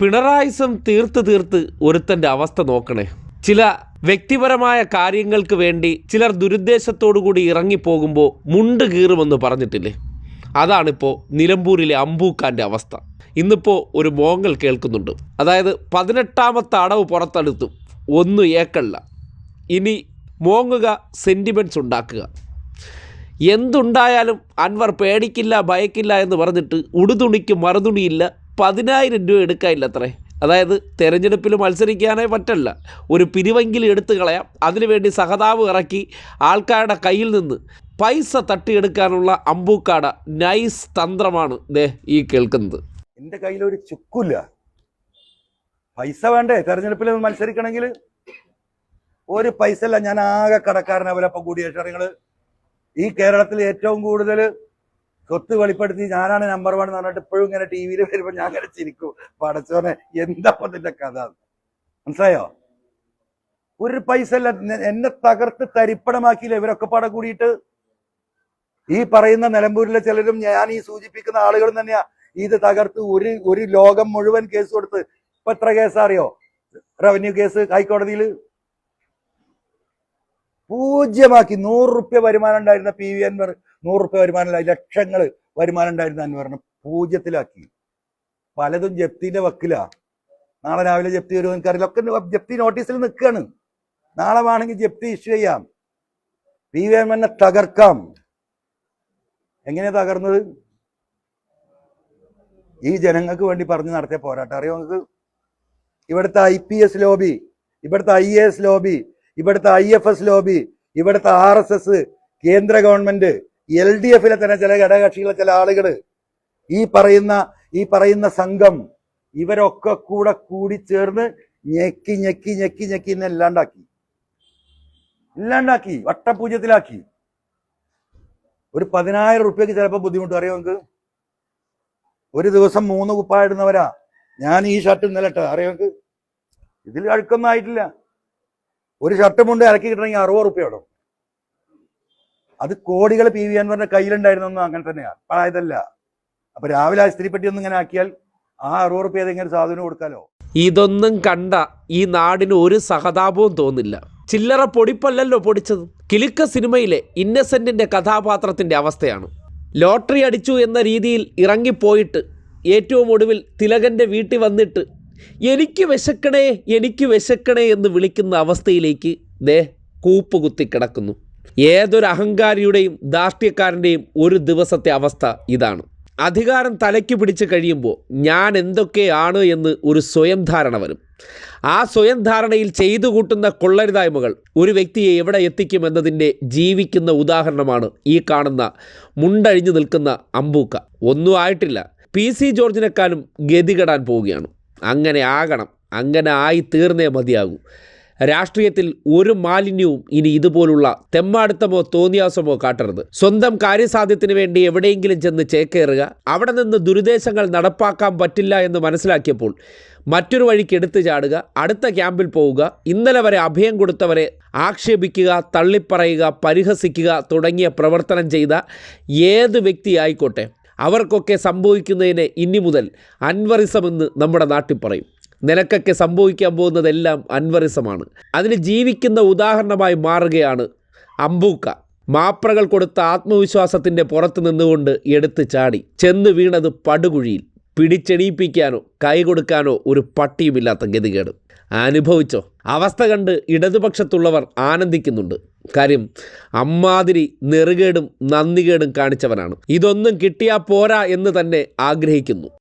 പിണറായിസം തീർത്ത് തീർത്ത് ഒരുത്തന്റെ അവസ്ഥ നോക്കണേ. ചില വ്യക്തിപരമായ കാര്യങ്ങൾക്ക് വേണ്ടി ചിലർ ദുരുദ്ദേശത്തോടു കൂടി ഇറങ്ങിപ്പോകുമ്പോൾ മുണ്ട് കീറുമെന്ന് പറഞ്ഞിട്ടില്ലേ? അതാണിപ്പോൾ നിലമ്പൂരിലെ അമ്പൂക്കാന്റെ അവസ്ഥ. ഇന്നിപ്പോൾ ഒരു മോങ്ങൽ കേൾക്കുന്നുണ്ട്. അതായത് പതിനെട്ടാമത്തെ അടവ് പുറത്തെടുത്തു. ഒന്നും ഏക്കല്ല ഇനി മോങ്ങുക സെന്റിമെന്റ്സ് ഉണ്ടാക്കുക. എന്തുണ്ടായാലും അൻവർ പേടിക്കില്ല ഭയക്കില്ല എന്ന് പറഞ്ഞിട്ട് ഉടുതുണിക്ക് മറുതുണിയില്ല പതിനായിരം രൂപ എടുക്കാനില്ല അത്രേ അതായത് തെരഞ്ഞെടുപ്പിൽ മത്സരിക്കാനേ പറ്റല്ല. ഒരു പിരിവെങ്കിലും എടുത്തു കളയാം. അതിനുവേണ്ടി സഹതാവ് ഇറക്കി ആൾക്കാരുടെ കയ്യിൽ നിന്ന് പൈസ തട്ടിയെടുക്കാനുള്ള അമ്പൂക്കാട നൈസ് തന്ത്രമാണ് ദേ ഈ കേൾക്കുന്നത്. എന്റെ കയ്യിലൊരു ചുക്കില്ല. പൈസ വേണ്ടേ? തെരഞ്ഞെടുപ്പിൽ മത്സരിക്കണമെങ്കിൽ? ഒരു പൈസ അല്ല ഞാൻ ആകെ കടക്കാരനെ. അവരപ്പം കൂടിയ നിങ്ങൾ ഈ കേരളത്തിൽ ഏറ്റവും കൂടുതൽ സ്വത്ത് വെളിപ്പെടുത്തി ഞാനാണ് നമ്പർ വൺ എന്ന് പറഞ്ഞിട്ട് ഇപ്പോഴും ഇങ്ങനെ ടി വിയിൽ വരുമ്പോൾ ഞാൻ ഇങ്ങനെ ചിരിക്കും. പടച്ചോനെ എന്താ അതിന്റെ കഥ? മനസ്സിലായോ? ഒരു പൈസ അല്ല എന്നെ തകർത്ത് തരിപ്പണമാക്കിയില്ല ഇവരൊക്കെ പാടെ കൂടിയിട്ട്? ഈ പറയുന്ന നിലമ്പൂരിലെ ചിലരും ഞാൻ ഈ സൂചിപ്പിക്കുന്ന ആളുകളും തന്നെയാ. ഇത് തകർത്ത് ഒരു ഒരു ലോകം മുഴുവൻ കേസ് കൊടുത്ത്. ഇപ്പൊ എത്ര കേസാറിയോ റവന്യൂ കേസ് ഹൈക്കോടതിയിൽ പൂജ്യമാക്കി നൂറ് റുപ്യ വരുമാനം ഉണ്ടായിരുന്ന പി വി അൻവർ നൂറ് റുപ്യ വരുമാനം ലക്ഷങ്ങൾ വരുമാനം ഉണ്ടായിരുന്ന അൻവറിനെ പൂജ്യത്തിലാക്കി. പലതും ജപ്തിന്റെ വക്കിലാ. നാളെ രാവിലെ ജപ്തി വരുമോ എനിക്കറിയില്ല. ഒക്കെ ജപ്തി നോട്ടീസിൽ നിൽക്കുകയാണ് നാളെ വേണമെങ്കിൽ ജപ്തി ഇഷ്യൂ ചെയ്യാം. പി വി അൻവറിനെ തകർക്കാം. എങ്ങനെയാ തകർന്നത്? ഈ ജനങ്ങൾക്ക് വേണ്ടി പറഞ്ഞു നടത്തിയ പോരാട്ടം. അറിയോ നിങ്ങൾക്ക്? ഇവിടുത്തെ ഐ പി എസ് ലോബി ഇവിടുത്തെ ഐ എ എസ് ലോബി ഇവിടുത്തെ ഐ എഫ് എസ് ലോബി ഇവിടുത്തെ ആർ എസ് എസ് കേന്ദ്ര ഗവൺമെന്റ് എൽ ഡി എഫിലെ തന്നെ ചില ഘടകകക്ഷികളെ ചില ആളുകൾ ഈ പറയുന്ന ഈ പറയുന്ന സംഘം ഇവരൊക്കെ കൂടെ കൂടി ചേർന്ന് ഞെക്കി ഞെക്കി ഞെക്കി ഞെക്കി ഇന്ന് ഇല്ലാണ്ടാക്കി. ഇല്ലാണ്ടാക്കി വട്ടപൂജ്യത്തിലാക്കി. ഒരു പതിനായിരം റുപ്യക്ക് ചിലപ്പോൾ ബുദ്ധിമുട്ട്. അറിയോ നിങ്ങൾക്ക്? ഒരു ദിവസം മൂന്ന് കുപ്പായിടുന്നവരാ ഞാൻ ഈ ഷർട്ട് ഇന്നലെ ഇട്ടത്. അറിയോ നിങ്ങൾക്ക്? ഇതിൽ അഴുക്കൊന്നും ആയിട്ടില്ല. ഒരു ഷർട്ട് മുണ്ട് ഇറക്കി കിട്ടണമെങ്കിൽ അറുപത് റുപ്യ ഇടും. അത് കോടികൾ പി വി അൻവറിന്റെ കയ്യിലുണ്ടായിരുന്നൊന്നും അങ്ങനെ തന്നെയാണ് പഴയതല്ല അപ്പൊ രാവിലെ സ്ത്രീപ്പെട്ടി ഒന്നും ഇങ്ങനെ ആക്കിയാൽ ആ അറുപത് റുപ്യ ഏതെങ്കിലും സാധനം കൊടുക്കാലോ? ഇതൊന്നും കണ്ട ഈ നാടിന് ഒരു സഹതാപവും തോന്നില്ല. ചില്ലറ പൊടിപ്പല്ലല്ലോ പൊടിച്ചത്. കിലുക്ക സിനിമയിലെ ഇന്നസെന്റിന്റെ കഥാപാത്രത്തിന്റെ അവസ്ഥയാണ്. ലോട്ടറി അടിച്ചു എന്ന രീതിയിൽ ഇറങ്ങിപ്പോയിട്ട് ഏറ്റവും ഒടുവിൽ തിലകന്റെ വീട്ടിൽ വന്നിട്ട് എനിക്ക് വിശക്കണേ എനിക്ക് വിശക്കണേ എന്ന് വിളിക്കുന്ന അവസ്ഥയിലേക്ക് ദേ കൂപ്പുകുത്തി കിടക്കുന്നു. ഏതൊരു അഹങ്കാരിയുടെയും ധാർഷ്ട്യക്കാരന്റെയും ഒരു ദിവസത്തെ അവസ്ഥ ഇതാണ്. അധികാരം തലയ്ക്ക് പിടിച്ച് കഴിയുമ്പോൾ ഞാൻ എന്തൊക്കെയാണ് എന്ന് ഒരു സ്വയം ധാരണ വരും. ആ സ്വയം ധാരണയിൽ ചെയ്തു കൂട്ടുന്ന കൊള്ളരുതായ്മകൾ ഒരു വ്യക്തിയെ എവിടെ എത്തിക്കുമെന്നതിന്റെ ജീവിക്കുന്ന ഉദാഹരണമാണ് ഈ കാണുന്ന മുണ്ടഴിഞ്ഞു നിൽക്കുന്ന അമ്പൂക്ക. ഒന്നും ആയിട്ടില്ല. പി സി ജോർജിനെക്കാളും ഗതികെടാൻ പോവുകയാണ്. അങ്ങനെ ആകണം. അങ്ങനെ ആയി തീർന്നേ മതിയാകൂ. രാഷ്ട്രീയത്തിൽ ഒരു മാലിന്യവും ഇനി ഇതുപോലുള്ള തെമ്മാടുത്തമോ തോന്നിയാസമോ കാട്ടരുത്. സ്വന്തം കാര്യസാധ്യത്തിന് വേണ്ടി എവിടെയെങ്കിലും ചെന്ന് ചേക്കേറുക. അവിടെ നിന്ന് ദുരുദ്ദേശങ്ങൾ നടപ്പാക്കാൻ പറ്റില്ല എന്ന് മനസ്സിലാക്കിയപ്പോൾ മറ്റൊരു വഴിക്ക് എടുത്തു ചാടുക അടുത്ത ക്യാമ്പിൽ പോവുക ഇന്നലെ വരെ അഭയം കൊടുത്തവരെ ആക്ഷേപിക്കുക തള്ളിപ്പറയുക പരിഹസിക്കുക തുടങ്ങിയ പ്രവർത്തനം ചെയ്ത ഏത് വ്യക്തിയായിക്കോട്ടെ. അവർക്കൊക്കെ സംഭവിക്കുന്നതിനെ ഇനി മുതൽ അൻവറിസമെന്ന് നമ്മുടെ നാട്ടിൽ പറയും. നിനക്കൊക്കെ സംഭവിക്കാൻ പോകുന്നതെല്ലാം അൻവറിസമാണ്. അതിന് ജീവിക്കുന്ന ഉദാഹരണമായി മാറുകയാണ് അമ്പൂക്ക. മാപ്രകൾ കൊടുത്ത ആത്മവിശ്വാസത്തിന്റെ പുറത്ത് നിന്നുകൊണ്ട് എടുത്ത് ചാടി. ചെന്ന് വീണത് പടുകുഴിയിൽ. പിടിച്ചെണീപ്പിക്കാനോ കൈ കൊടുക്കാനോ ഒരു പട്ടിയുമില്ലാത്ത ഗതികേട്. അനുഭവിച്ചോ? അവസ്ഥ കണ്ട് ഇടതുപക്ഷത്തുള്ളവർ ആനന്ദിക്കുന്നുണ്ട്. കാര്യം അമ്മാതിരി നെറുകേടും നന്ദികേടും കാണിച്ചവനാണ്. ഇതൊന്നും കിട്ടിയാൽ പോരാ എന്ന് തന്നെ ആഗ്രഹിക്കുന്നു.